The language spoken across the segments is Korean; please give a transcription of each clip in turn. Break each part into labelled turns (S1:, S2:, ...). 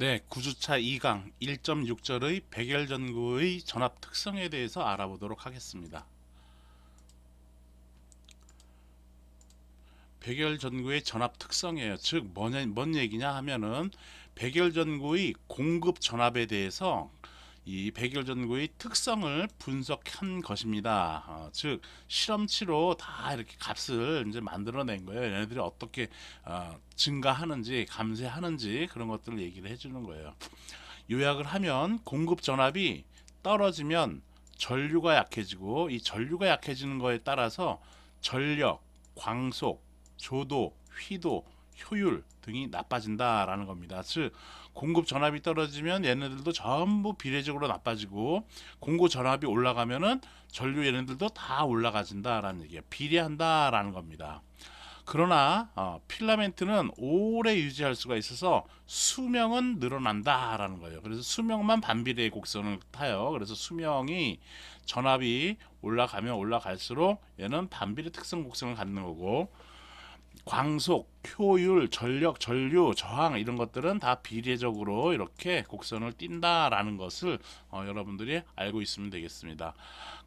S1: 네, 구주차 2강 1.6절의 백열전구의 전압 특성에 대해서 알아보도록 하겠습니다. 백열전구의 전압 특성이에요. 즉 뭐냐, 뭔 얘기냐 하면은 백열전구의 공급 전압에 대해서 이 백열전구의 특성을 분석한 것입니다. 어, 즉 실험치로 다 이렇게 값을 이제 만들어낸 거예요. 얘네들이 어떻게 어, 증가하는지 감쇄하는지 그런 것들을 얘기를 해주는 거예요. 요약을 하면 공급 전압이 떨어지면 전류가 약해지고 이 전류가 약해지는 거에 따라서 전력, 광속, 조도, 휘도, 효율 등이 나빠진다라는 겁니다. 즉 공급 전압이 떨어지면 얘네들도 전부 비례적으로 나빠지고 공급 전압이 올라가면은 전류 얘네들도 다 올라가진다라는 얘기예요. 비례한다라는 겁니다. 그러나 어, 필라멘트는 오래 유지할 수가 있어서 수명은 늘어난다라는 거예요. 그래서 수명만 반비례의 곡선을 타요. 그래서 수명이 전압이 올라가면 올라갈수록 얘는 반비례 특성 곡선을 갖는 거고 광속, 효율, 전력, 전류, 저항 이런 것들은 다 비례적으로 이렇게 곡선을 띈다라는 것을 어, 여러분들이 알고 있으면 되겠습니다.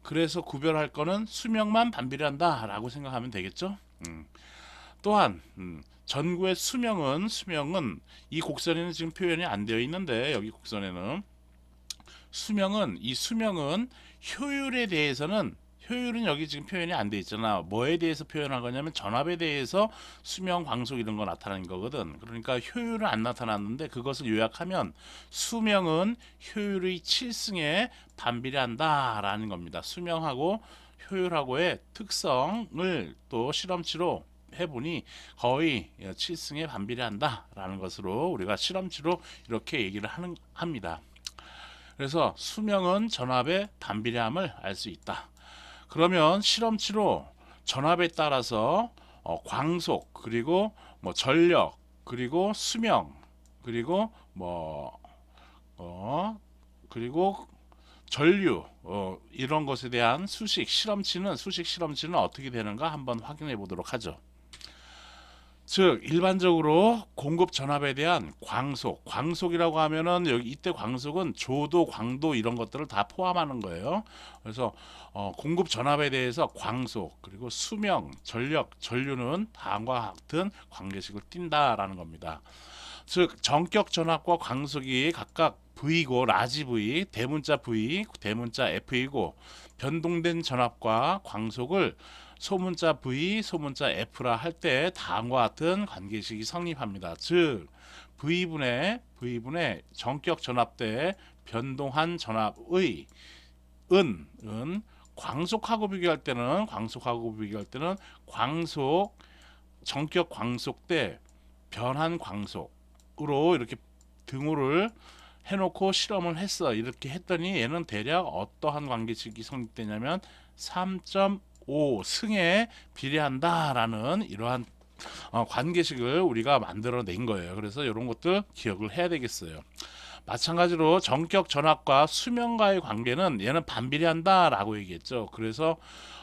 S1: 그래서 구별할 거는 수명만 반비례한다라고 생각하면 되겠죠. 음. 또한 음, 전구의 수명은 수명은 이 곡선에는 지금 표현이 안 되어 있는데 여기 곡선에는 수명은 이 수명은 효율에 대해서는 효율은 여기 지금 표현이 안 돼 있잖아. 뭐에 대해서 표현한 거냐면 전압에 대해서 수명, 광속 이런 거 나타나는 거거든. 그러니까 효율은 안 나타났는데 그것을 요약하면 수명은 효율의 7승에 반비례한다라는 겁니다. 수명하고 효율하고의 특성을 또 실험치로 해보니 거의 7승에 반비례한다라는 것으로 우리가 실험치로 이렇게 얘기를 하는 합니다. 그래서 수명은 전압의 반비례함을 알 수 있다. 그러면 실험치로 전압에 따라서 어, 광속 그리고 뭐 전력 그리고 수명 그리고 뭐 어, 그리고 전류 어, 이런 것에 대한 수식 실험치는 수식 실험치는 어떻게 되는가 한번 확인해 보도록 하죠. 즉 일반적으로 공급 전압에 대한 광속, 광속이라고 하면은 여기 이때 광속은 조도, 광도 이런 것들을 다 포함하는 거예요. 그래서 어, 공급 전압에 대해서 광속 그리고 수명, 전력, 전류는 다음과 같은 관계식을 띈다라는 겁니다. 즉 전격 전압과 광속이 각각 V고 라지 V, 대문자 V, 대문자 F이고 변동된 전압과 광속을 소문자 V, 소문자 F라 할 때 다음과 같은 관계식이 성립합니다. 즉 V분의 V분의 전격 전압 때 변동한 전압의 은, 은 광속하고 비교할 때는 광속하고 비교할 때는 광속 전격 광속 때 변한 광속으로 이렇게 등호를 해놓고 실험을 했어. 이렇게 했더니 얘는 대략 어떠한 관계식이 성립되냐면 3.5 승에 비례한다라는 이러한 어, 관계식을 우리가 만들어낸 거예요. 그래서 이런 것들 기억을 해야 되겠어요. 마찬가지로 전격 전압과 수명과의 관계는 얘는 반비례한다라고 얘기했죠. 그래서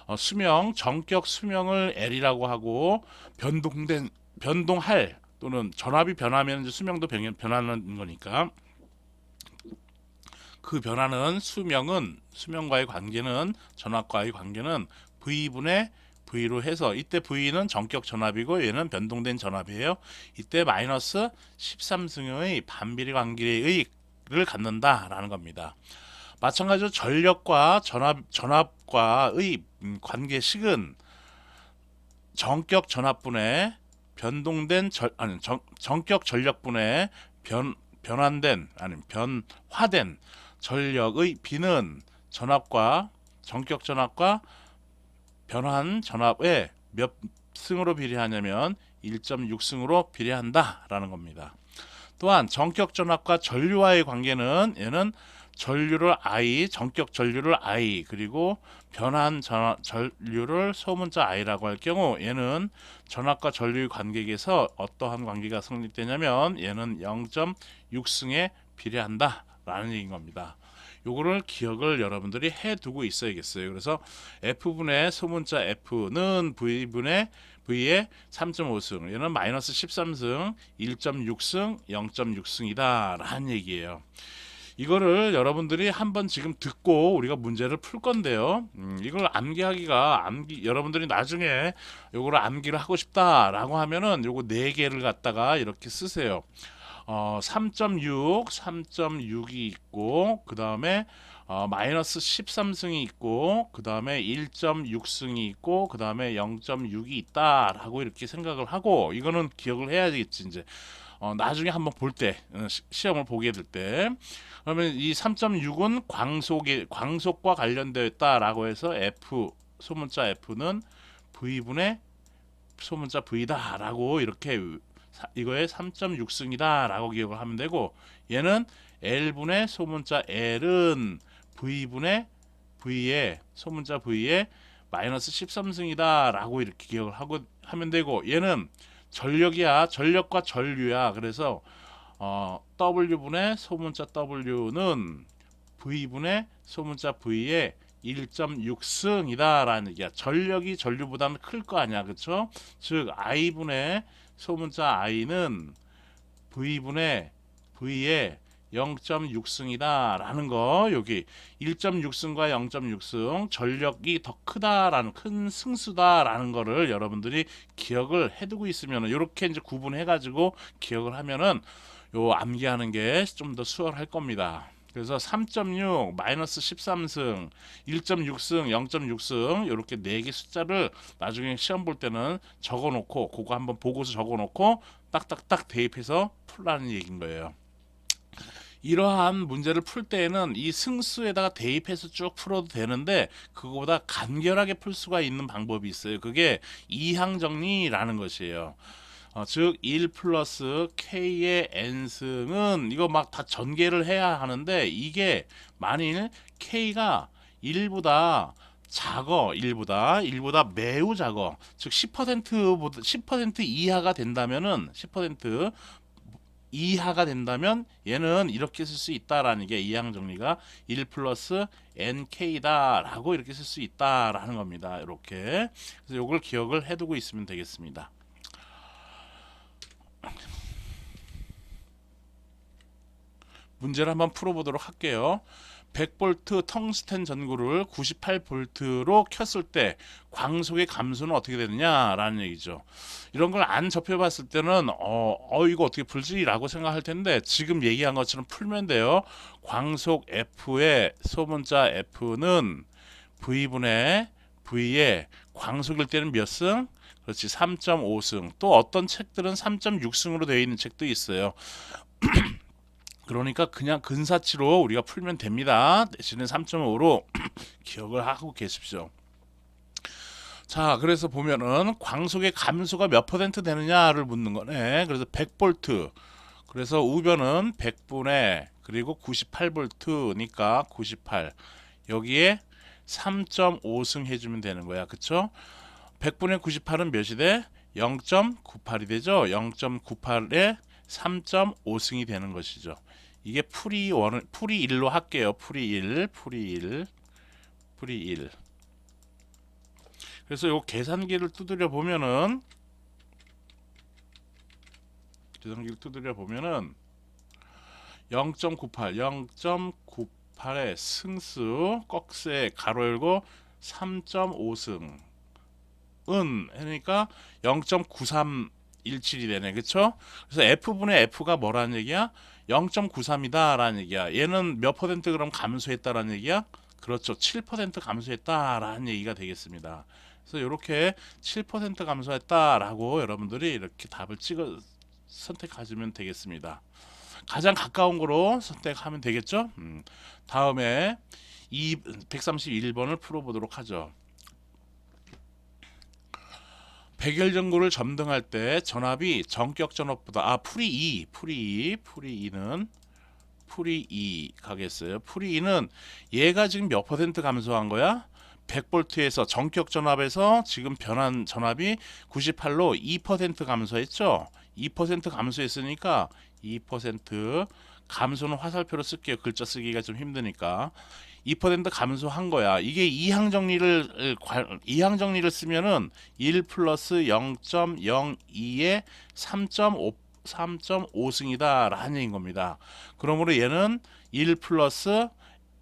S1: 어, 수명, 전격 수명을 L이라고 하고 변동된 변동할 또는 전압이 변하면 이제 수명도 변, 변하는 거니까 그 변하는 수명은 수명과의 관계는 전압과의 관계는 V분의 V로 해서 이때 V는 전격 전압이고 얘는 변동된 전압이에요. 이때 마이너스 13승의 반비례 관계의 를 갖는다라는 겁니다. 마찬가지로 전력과 전압 전압과의 관계식은 전격 전압분의 변동된 절 아니 전, 전격 전력분의 변 변환된 아니 변화된 전력의 비는 전압과 전격 전압과 변환 전압에 몇 승으로 비례하냐면 1.6승으로 비례한다라는 겁니다. 또한 전격 전압과 전류와의 관계는 얘는 전류를 I, 전격 전류를 I 그리고 변환 전, 전류를 소문자 I라고 할 경우 얘는 전압과 전류의 관계에서 어떠한 관계가 성립되냐면 얘는 0.6승에 비례한다라는 얘기인 겁니다. 요거를 기억을 여러분들이 해두고 있어야겠어요. 그래서 F분의 소문자 F는 V분의 V의 3.5승 얘는 마이너스 13승 1.6승 0.6승이다 라는 얘기예요. 이거를 여러분들이 한번 지금 듣고 우리가 문제를 풀 건데요. 음, 이걸 암기하기가 암기 여러분들이 나중에 요거를 암기를 하고 싶다라고 하면은 요거 네 개를 갖다가 이렇게 쓰세요 어, 3.6, 3.6이 있고 그 다음에 어, 마이너스 13승이 있고 그 다음에 1.6승이 있고 그 다음에 0.6이 있다라고 이렇게 생각을 하고 이거는 기억을 해야겠지 이제. 어, 나중에 한번 볼때 어, 시- 시험을 보게 될 때. 그러면 이 3.6은 광속에 광속과 관련되어 있다라고 해서 F 소문자 F는 V분의 소문자 V다라고 이렇게 사- 이거에 3.6승이다라고 기억을 하면 되고 얘는 L분의 소문자 L은 V분의 V의 소문자 V의 마이너스 13승이다라고 이렇게 기억을 하고 하면 되고 얘는 전력이야 전력과 전류야 그래서 어, W분의 소문자 W는 V분의 소문자 V의 1.6승이다라는 얘기야. 전력이 전류보다는 클 거 아니야, 그렇죠? 즉 I분의 소문자 I는 V분의 V의 0.6승이다라는 거 여기 1.6승과 0.6승 전력이 더 크다라는 큰 승수다라는 거를 여러분들이 기억을 해두고 있으면 이렇게 이제 구분해 가지고 기억을 하면은 요 암기하는 게 좀 더 수월할 겁니다. 그래서 3.6 마이너스 13승 1.6승 0.6승 이렇게 네 개 숫자를 나중에 시험 볼 때는 적어 놓고 그거 한번 보고서 적어 놓고 딱딱딱 대입해서 풀라는 얘기인 거예요. 이러한 문제를 풀 때에는 이 승수에다가 대입해서 쭉 풀어도 되는데 그거보다 간결하게 풀 수가 있는 방법이 있어요. 그게 이항 정리라는 것이에요. 어, 즉, 1 플러스 k의 n승은 이거 막 다 전개를 해야 하는데 이게 만일 k가 1보다 작어 1보다 1보다 매우 작어 즉 10%보다 10% 이하가 된다면은 10% 이하가 된다면 얘는 이렇게 쓸 수 있다라는 게 이항 정리가 1 플러스 nk다라고 이렇게 쓸 수 있다라는 겁니다. 이렇게 그래서 이걸 기억을 해두고 있으면 되겠습니다. 문제를 한번 풀어보도록 할게요. 100V 텅스텐 전구를 98V로 켰을 때 광속의 감소는 어떻게 되느냐라는 얘기죠. 이런 걸 안 접해봤을 때는 어, 어 이거 어떻게 풀지라고 생각할 텐데 지금 얘기한 것처럼 풀면 돼요. 광속 F의 소문자 F는 V분의 V의 광속일 때는 몇 승? 그렇지 3.5승. 또 어떤 책들은 3.6승으로 되어 있는 책도 있어요. 그러니까 그냥 근사치로 우리가 풀면 됩니다. 대신에 3.5로 기억을 하고 계십시오. 자, 그래서 보면은 광속의 감소가 몇 퍼센트 되느냐를 묻는 거네. 그래서 100볼트. 그래서 우변은 100분의 그리고 98볼트니까 98. 여기에 3.5승 해주면 되는 거야. 그쵸? 100분의 98은 몇이 돼? 0.98이 되죠. 0.98에 3.5승이 되는 것이죠. 이게 풀이 원 풀이 1로 할게요. 풀이 1, 풀이 1, 풀이 1. 그래서 요 계산기를 두드려 보면은 계산기를 두드려 보면은 0.98, 0.98의 승수 꺽쇠 가로 열고 3.5승 은 그러니까 0.9317이 되네. 그쵸? 그래서 F분의 F가 뭐라는 얘기야? 0.93이다라는 얘기야. 얘는 몇 퍼센트 그럼 감소했다라는 얘기야? 그렇죠. 7% 감소했다라는 얘기가 되겠습니다. 그래서 이렇게 7% 감소했다라고 여러분들이 이렇게 답을 찍어 선택하시면 되겠습니다. 가장 가까운 거로 선택하면 되겠죠? 음, 다음에 이 131번을 풀어보도록 하죠. 백열 전구를 점등할 때 전압이 전격 전압보다 아 풀이 2 풀이 2 풀이 2는 풀이 2 가겠어요. 풀이 2는 얘가 지금 몇 퍼센트 감소한 거야? 100볼트에서 전격 전압에서 지금 변한 전압이 98로 2% 감소했죠. 2% 감소했으니까 2% 감소는 화살표로 쓸게요. 글자 쓰기가 좀 힘드니까 2% 감소한 거야. 이게 이항 정리를 관- 이항 정리를 쓰면은 1 플러스 0.02에 3.5 3.5승이다라는 얘기인 겁니다. 그러므로 얘는 1 플러스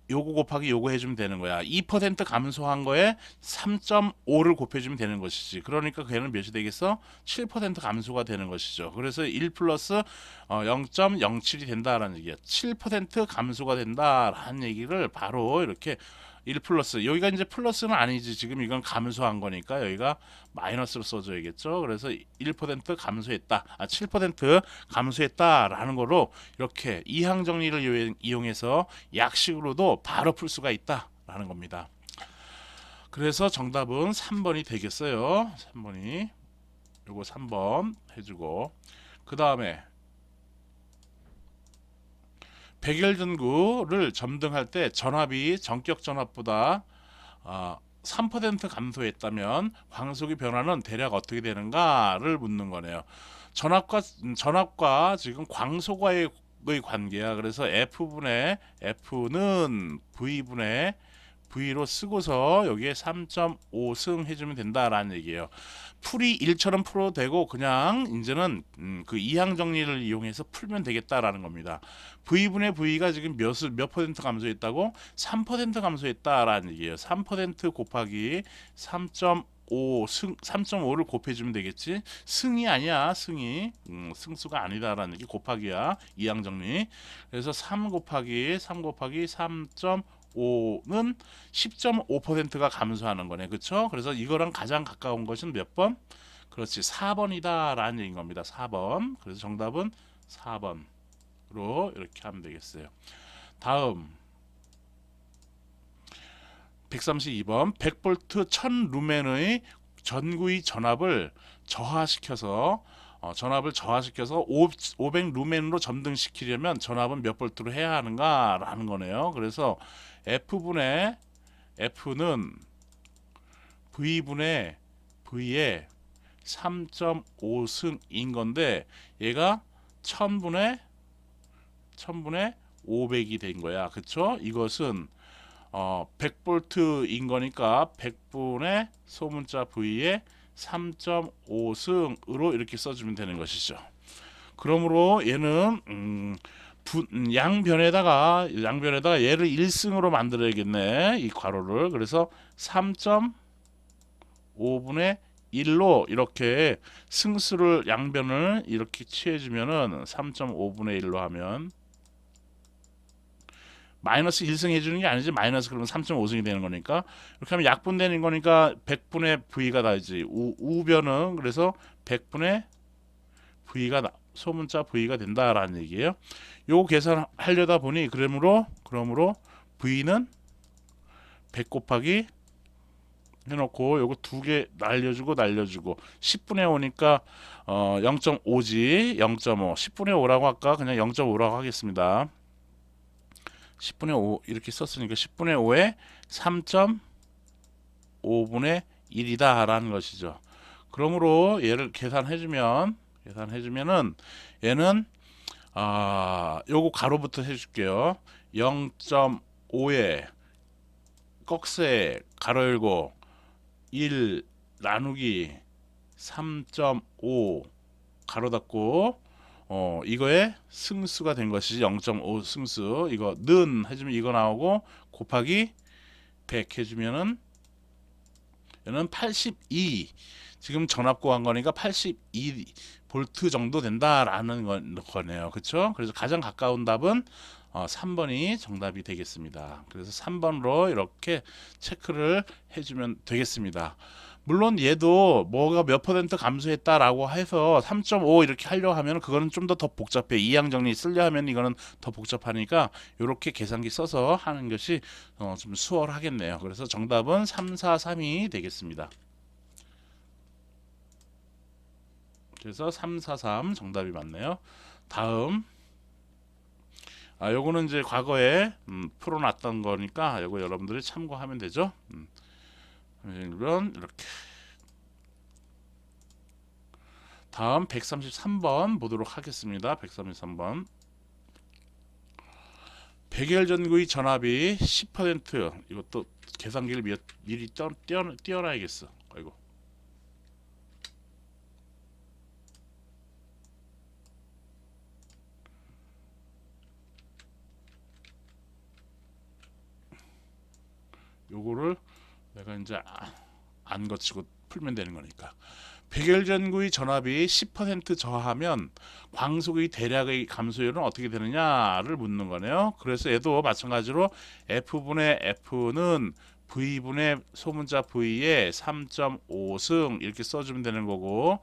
S1: 요거 곱하기 요거 해주면 되는 거야. 2% 감소한 거에 3.5를 곱해주면 되는 것이지. 그러니까 걔는 몇이 되겠어? 7% 감소가 되는 것이죠. 그래서 1 플러스 어, 0.07이 된다라는 얘기야. 7% 감소가 된다라는 얘기를 바로 이렇게 1 플러스. 여기가 이제 플러스는 아니지. 지금 이건 감소한 거니까 여기가 마이너스로 써줘야겠죠? 그래서 1% 감소했다. 아7% 감소했다라는 거로 이렇게 이항 정리를 이용- 이용해서 약식으로도 바로 풀 수가 있다라는 겁니다. 그래서 정답은 3번이 되겠어요. 3번이. 요거 3번 해주고. 그 다음에 백열전구를 점등할 때 전압이 전격 전압보다 어, 3% 감소했다면 광속의 변화는 대략 어떻게 되는가를 묻는 거네요. 전압과 전압과 지금 광속과의 의 관계야. 그래서 F분의 F는 V분의 V로 쓰고서 여기에 3.5승 해주면 된다라는 얘기예요. 풀이 1처럼 풀어도 되고 그냥 이제는 음, 그 이항 정리를 이용해서 풀면 되겠다라는 겁니다. V분의 V가 지금 몇을 몇 퍼센트 감소했다고? 3% 감소했다라는 얘기예요. 3% 곱하기 3.5 승, 3.5를 곱해주면 되겠지. 승이 아니야, 승이. 음, 승수가 아니다라는 얘기. 곱하기야. 이항 정리. 그래서 3 곱하기 3 곱하기 3.5 는 10.5%가 감소하는 거네. 그렇죠? 그래서 이거랑 가장 가까운 것은 몇 번? 그렇지. 4번이다라는 얘기인 겁니다. 4번. 그래서 정답은 4번으로 이렇게 하면 되겠어요. 다음 132번 100V 1000 루멘의 전구의 전압을 저하시켜서 어, 전압을 저하시켜서 500 루멘으로 점등시키려면 전압은 몇 볼트로 해야 하는가라는 거네요. 그래서 F분의 F는 V분의 V의 3.5승인 건데 얘가 1000분의 1000분의 500이 된 거야. 그쵸? 이것은 어, 100볼트인 거니까 100분의 소문자 V에 3.5승으로 이렇게 써주면 되는 것이죠. 그러므로 얘는 음, 분- 음, 양변에다가 양변에다가 얘를 1승으로 만들어야겠네. 이 괄호를. 그래서 3.5분의 1로 이렇게 승수를 양변을 이렇게 취해주면은 3.5분의 1로 하면 마이너스 1승 해주는 게 아니지 마이너스 그러면 3.5승이 되는 거니까. 이렇게 하면 약분되는 거니까 100분의 V가 다지 우, 우변은 그래서 100분의 V가 나- 소문자 V가 된다라는 얘기예요. 요거 계산하려다 보니 그러므로 그러므로 V는 100 곱하기 해놓고 요거 두 개 날려주고 날려주고 10분의 5니까 어 0.5지 0.5 10분의 5라고 할까? 그냥 0.5라고 하겠습니다 10분의 5 이렇게 썼으니까 10분의 5에 3.5분의 1이다 라는 것이죠. 그러므로 얘를 계산해주면 계산해주면은 얘는 아 요거 가로부터 해줄게요. 0.5에 꺽쇠 가로 열고 1 나누기 3.5 가로 닫고 어 이거의 승수가 된 것이 0.5 승수 이거 는 해주면 이거 나오고 곱하기 100 해주면은 얘는 82 지금 전압 구한 거니까 82 볼트 정도 된다라는 거- 거네요 그렇죠 그래서 가장 가까운 답은 어, 3번이 정답이 되겠습니다. 그래서 3번으로 이렇게 체크를 해주면 되겠습니다. 물론 얘도 뭐가 몇 퍼센트 감소했다라고 해서 3.5 이렇게 하려 하면 그거는 좀 더 더 복잡해. 이항 정리 쓰려 하면 이거는 더 복잡하니까 이렇게 계산기 써서 하는 것이 어, 좀 수월하겠네요. 그래서 정답은 3, 4, 3이 되겠습니다. 그래서 3, 4, 3 정답이 맞네요. 다음 아, 요거는 이제 과거에 음, 풀어놨던 거니까 요거 여러분들이 참고하면 되죠. 음. 그러면 이렇게 다음 133번 보도록 하겠습니다. 133번 백열전구의 전압이 10% 이것도 계산기를 미, 미리 띄워, 띄워, 띄워놔야겠어. 아이고. 요거를 내가 이제 아- 안 거치고 풀면 되는 거니까. 백열전구의 전압이 10% 저하면 광속의 대략의 감소율은 어떻게 되느냐를 묻는 거네요. 그래서 얘도 마찬가지로 F분의 F는 V분의 소문자 V에 3.5승 이렇게 써주면 되는 거고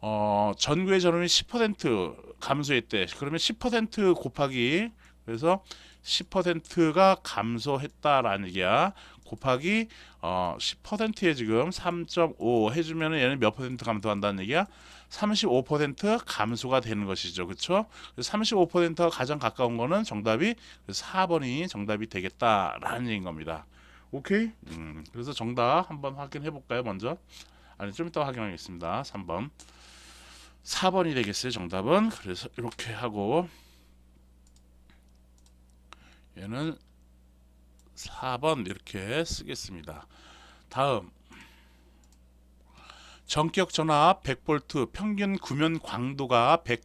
S1: 어, 전구의 전압이 10% 감소했대. 그러면 10% 곱하기 그래서 10%가 감소했다라는 얘기야. 곱하기 어 10%에 지금 3.5 해주면은 얘는 몇 퍼센트 감소한다는 얘기야? 35% 감소가 되는 것이죠. 그렇죠? 35%가 가장 가까운 거는 정답이 4번이 정답이 되겠다라는 얘기인 겁니다. 오케이? 음, 그래서 정답 한번 확인해 볼까요? 먼저. 아니 좀 이따 확인하겠습니다. 3번. 4번이 되겠어요. 정답은. 그래서 이렇게 하고 얘는 4번 이렇게 쓰겠습니다. 다음 전격 전압 100V 평균 구면 광도가 100,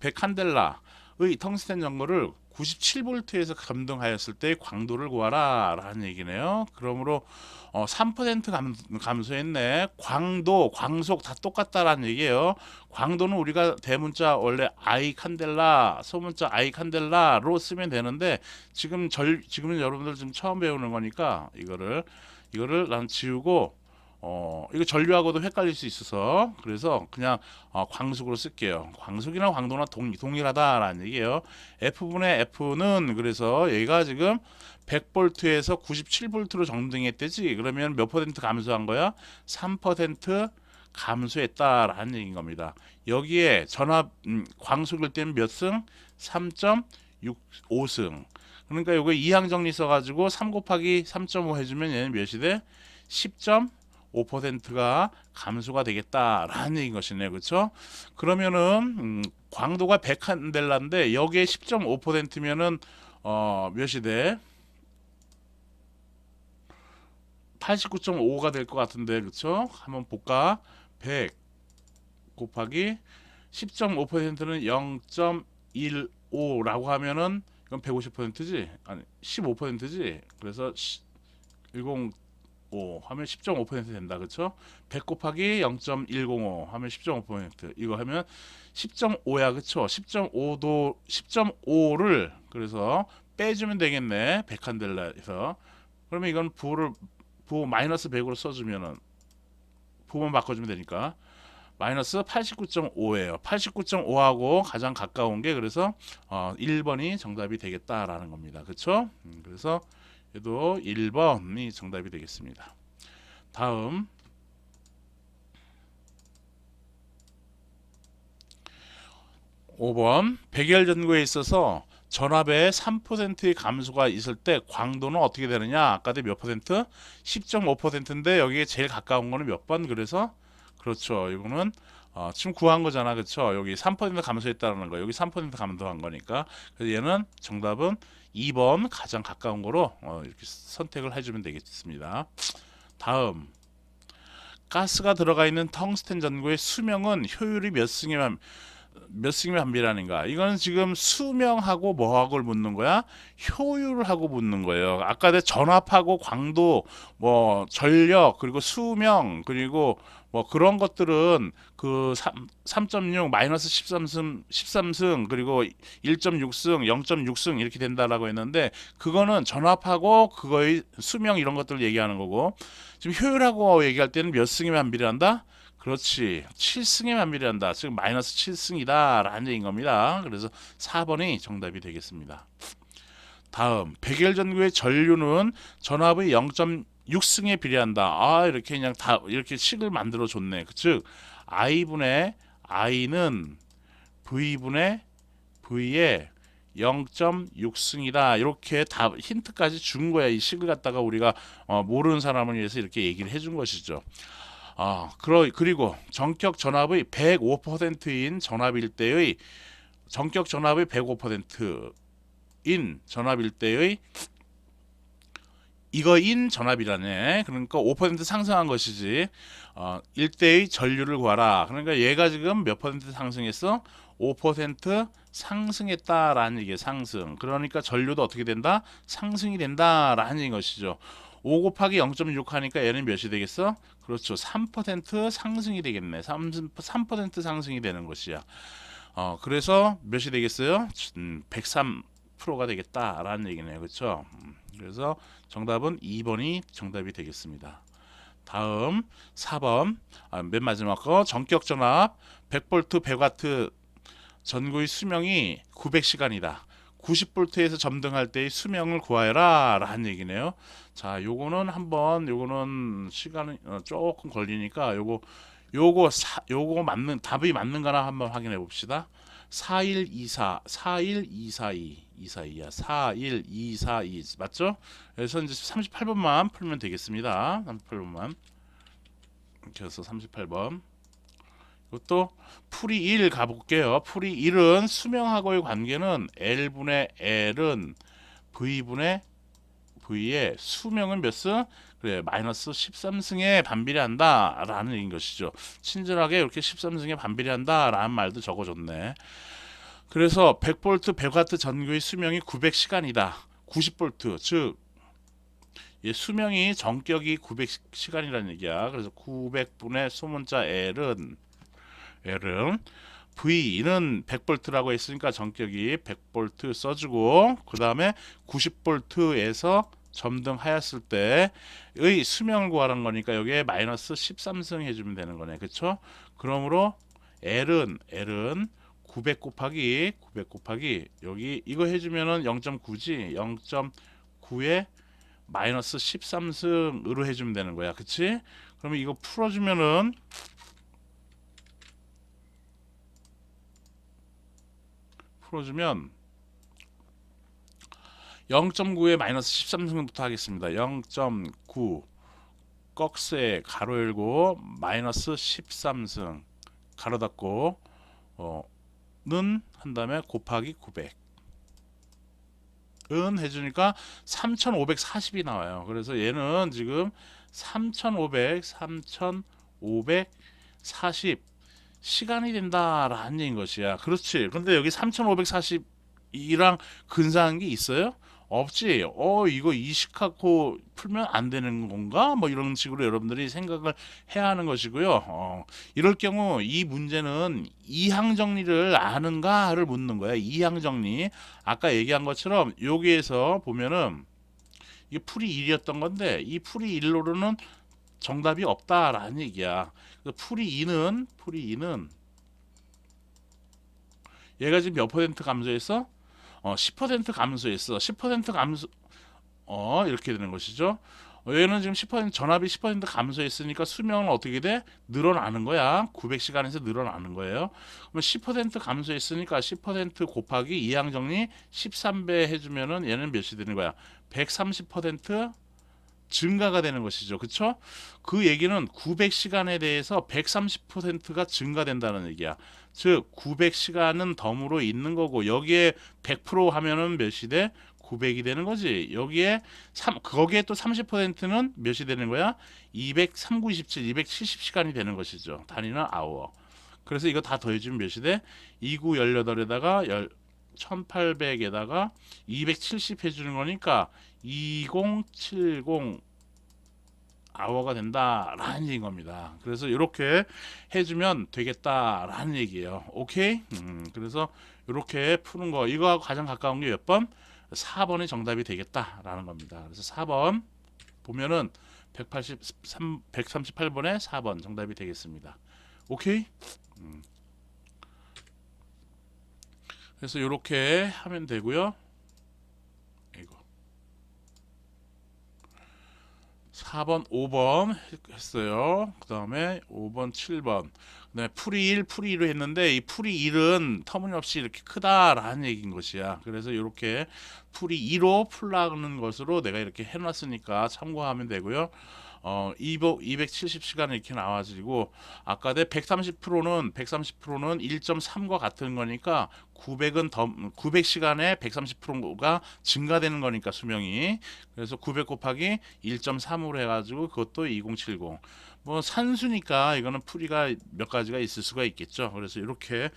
S1: 100칸델라의 텅스텐 전구를 97V에서 감등하였을 때 광도를 구하라 라는 얘기네요. 그러므로 어, 3% 감, 감소했네. 광도, 광속 다 똑같다라는 얘기예요. 광도는 우리가 대문자 원래 I 칸델라, 소문자 I 칸델라로 쓰면 되는데 지금 절 지금은 여러분들 지금 처음 배우는 거니까 이거를 이거를 난 지우고 어 이거 전류하고도 헷갈릴 수 있어서 그래서 그냥 어, 광속으로 쓸게요. 광속이나 광도나 동, 동일하다라는 얘기예요. F분의 F는 그래서 얘가 지금 100볼트에서 97볼트로 정등했대지. 그러면 몇 퍼센트 감소한 거야? 3% 감소했다라는 얘기인 겁니다. 여기에 전압 음, 광속일 때는 몇 승? 3.65승. 그러니까 요거 이항 정리 써가지고 3 곱하기 3.5 해주면 얘는 몇이 돼? 10.5%가 감소가 되겠다라는 얘기인 것이네요. 그렇죠? 그러면은 음, 광도가 100칸델라인데 여기에 10.5%면은 어, 몇이 돼? 89.5가 될 것 같은데 그렇죠? 한번 볼까? 100 곱하기 10.5%는 0.15라고 하면은 이건 150%지? 아니 15%지? 그래서 105 하면 10.5% 된다 그렇죠? 100 곱하기 0.105 하면 10.5% 이거 하면 10.5야 그렇죠? 10.5도 10.5를 그래서 빼주면 되겠네 100칸델라에서 그러면 이건 부를 부 마이너스 100으로 써주면은 부만 바꿔주면 되니까 마이너스 89.5예요. 89.5하고 가장 가까운 게 그래서 어, 1번이 정답이 되겠다라는 겁니다. 그렇죠? 음, 그래서 얘도 1번이 정답이 되겠습니다. 다음 5번 백열 전구에 있어서 전압의 3%의 감소가 있을 때 광도는 어떻게 되느냐? 아까도 몇 퍼센트? 10.5%인데 여기에 제일 가까운 거는 몇 번? 그래서 그렇죠. 이거는 어, 지금 구한 거잖아. 그렇죠? 여기 3% 감소했다는 거. 여기 3% 감소한 거니까. 그래서 얘는 정답은 2번 가장 가까운 거로 어, 이렇게 선택을 해 주면 되겠습니다. 다음 가스가 들어가 있는 텅스텐 전구의 수명은 효율이 몇 승이면 몇 승이면 한 비라는가? 이거는 지금 수명하고 뭐하고를 묻는 거야? 효율하고 묻는 거예요. 아까 내 전압하고 광도, 뭐 전력 그리고 수명 그리고 뭐 그런 것들은 그 3, 3.6 마이너스 13승 13승 그리고 1.6승 0.6승 이렇게 된다라고 했는데 그거는 전압하고 그거의 수명 이런 것들을 얘기하는 거고 지금 효율하고 얘기할 때는 몇 승이면 한비란다? 그렇지. 7승에 만밀한다. 즉 마이너스 7승이다 라는 얘기인 겁니다. 그래서 4번이 정답이 되겠습니다. 다음 백열전구의 전류는 전압의 0.6승에 비례한다. 아 이렇게 그냥 다 이렇게 식을 만들어 줬네. 즉 I분의 I는 V분의 V의 0.6승이다. 이렇게 다 힌트까지 준 거야. 이 식을 갖다가 우리가 어, 모르는 사람을 위해서 이렇게 얘기를 해준 것이죠. 아, 그리고 전격 전압의 105%인 전압일 때의 전격 전압의 105%인 전압일 때의 이거 인 전압이라네. 그러니까 5% 상승한 것이지. 어, 일대의 전류를 구하라. 그러니까 얘가 지금 몇 퍼센트 상승했어? 5% 상승했다라는 얘기예요. 상승. 그러니까 전류도 어떻게 된다? 상승이 된다라는 것이죠. 5 곱하기 0.6 하니까 얘는 몇이 되겠어? 그렇죠. 3% 상승이 되겠네. 3, 3% 상승이 되는 것이야. 어, 그래서 몇이 되겠어요? 음, 103%가 되겠다라는 얘기네요. 그렇죠? 음, 그래서 정답은 2번이 정답이 되겠습니다. 다음 4번 아, 맨 마지막 거 전격 전압 100V 100W 전구의 수명이 900시간이다. 90볼트에서 점등할 때의 수명을 구하여라 라는 얘기네요. 자, 요거는 한번 요거는 시간은 어, 조금 걸리니까 요거 요거 사, 요거 맞는 답이 맞는가나 한번 확인해 봅시다. 4124 41242 242야 41242 맞죠? 그래서 이제 38번만 풀면 되겠습니다. 38번만 이렇게 해서 38번 이것도 풀이 1 가볼게요. 풀이 1은 수명하고의 관계는 L분의 L은 V분의 V의 수명은 몇 승? 그래 마이너스 13승에 반비례한다 라는 것이죠. 친절하게 이렇게 13승에 반비례한다 라는 말도 적어줬네. 그래서 100V 100W 전구의 수명이 900시간이다. 90V 즉 예, 수명이 정격이 900시간이라는 얘기야. 그래서 900분의 소문자 L은 L은 V는 100볼트라고 했으니까 전격이 100볼트 써주고 그 다음에 90볼트에서 점등하였을 때의 수명을 구하라는 거니까 여기에 마이너스 13승 해주면 되는 거네. 그쵸? 그러므로 L은 L은 900 곱하기 900 곱하기 여기 이거 해주면은 0.9지 0.9에 마이너스 13승으로 해주면 되는 거야. 그치? 그러면 이거 풀어주면은 풀어주면 0.9에 마이너스 13승부터 하겠습니다. 0.9 꺽쇠 가로 열고 마이너스 13승 가로 닫고 어, 는 한 다음에 곱하기 900 은 해주니까 3540이 나와요. 그래서 얘는 지금 3500 3540 시간이 된다라는 얘기인 것이야. 그렇지. 근데 여기 3542랑 근사한 게 있어요? 없지. 어, 이거 이식하고 풀면 안 되는 건가? 뭐 이런 식으로 여러분들이 생각을 해야 하는 것이고요. 어, 이럴 경우 이 문제는 이항 정리를 아는가를 묻는 거야. 이항 정리. 아까 얘기한 것처럼 여기에서 보면은 이게 풀이 1이었던 건데 이 풀이 1로는 정답이 없다라는 얘기야. 풀이 2는 풀이 2는 얘가 지금 몇 퍼센트 감소했어? 어, 10% 감소했어. 10% 감소 어, 이렇게 되는 것이죠. 어, 얘는 지금 10% 전압이 10% 감소했으니까 수명은 어떻게 돼? 늘어나는 거야. 900시간에서 늘어나는 거예요. 그러면 10% 감소했으니까 10% 곱하기 이항 정리 13배 해주면은 얘는 몇이 되는 거야? 130% 증가가 되는 것이죠. 그쵸? 그 얘기는 900시간에 대해서 130%가 증가된다는 얘기야. 즉 900시간은 덤으로 있는 거고 여기에 100% 하면은 몇이 돼? 900이 되는 거지. 여기에 3 거기에 또 30%는 몇이 되는 거야? 200, 3927, 270시간이 되는 것이죠. 단위는 아워. 그래서 이거 다 더해주면 몇이 돼? 2918에다가 1800에다가 270 해주는 거니까 2070 아워가 된다라는 얘기인 겁니다. 그래서 이렇게 해주면 되겠다라는 얘기예요. 오케이? 음, 그래서 이렇게 푸는 거 이거하고 가장 가까운 게 몇 번? 4번이 정답이 되겠다라는 겁니다. 그래서 4번 보면은 183, 138번에 4번 정답이 되겠습니다. 오케이? 음. 그래서 이렇게 하면 되고요. 이거 4번, 5번 했어요. 그 다음에 5번, 7번. 그다음에 풀이 1, 풀이 2로 했는데 이 풀이 1은 터무니없이 이렇게 크다라는 얘기인 것이야. 그래서 이렇게 풀이 2로 풀라는 것으로 내가 이렇게 해놨으니까 참고하면 되고요. 어 270시간 이렇게 나와지고 아까 내 130%는 130%는 1.3과 같은 거니까 900은 더 900시간에 130%가 증가되는 거니까 수명이 그래서 900 곱하기 1.3으로 해가지고 그것도 2070. 뭐 산수니까 이거는 풀이가 몇 가지가 있을 수가 있겠죠. 그래서 이렇게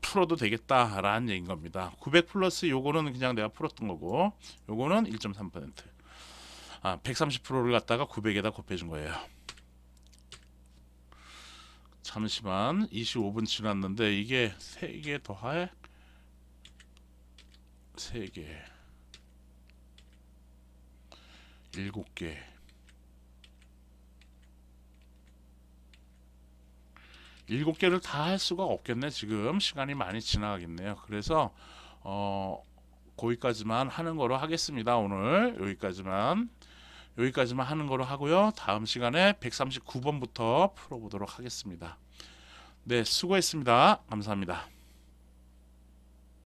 S1: 풀어도 되겠다라는 얘기인 겁니다. 900 플러스 요거는 그냥 내가 풀었던 거고 요거는 1.3%. 아, 130%를 갖다가 900에다 곱해준 거예요. 잠시만 25분 지났는데 이게 3개 더해 3개. 7개. 일곱 개를 다 할 수가 없겠네 지금. 시간이 많이 지나가겠네요. 그래서 어 거기까지만 하는 거로 하겠습니다 오늘. 여기까지만 여기까지만 하는 거로 하고요. 다음 시간에 139번부터 풀어보도록 하겠습니다. 네 수고했습니다. 감사합니다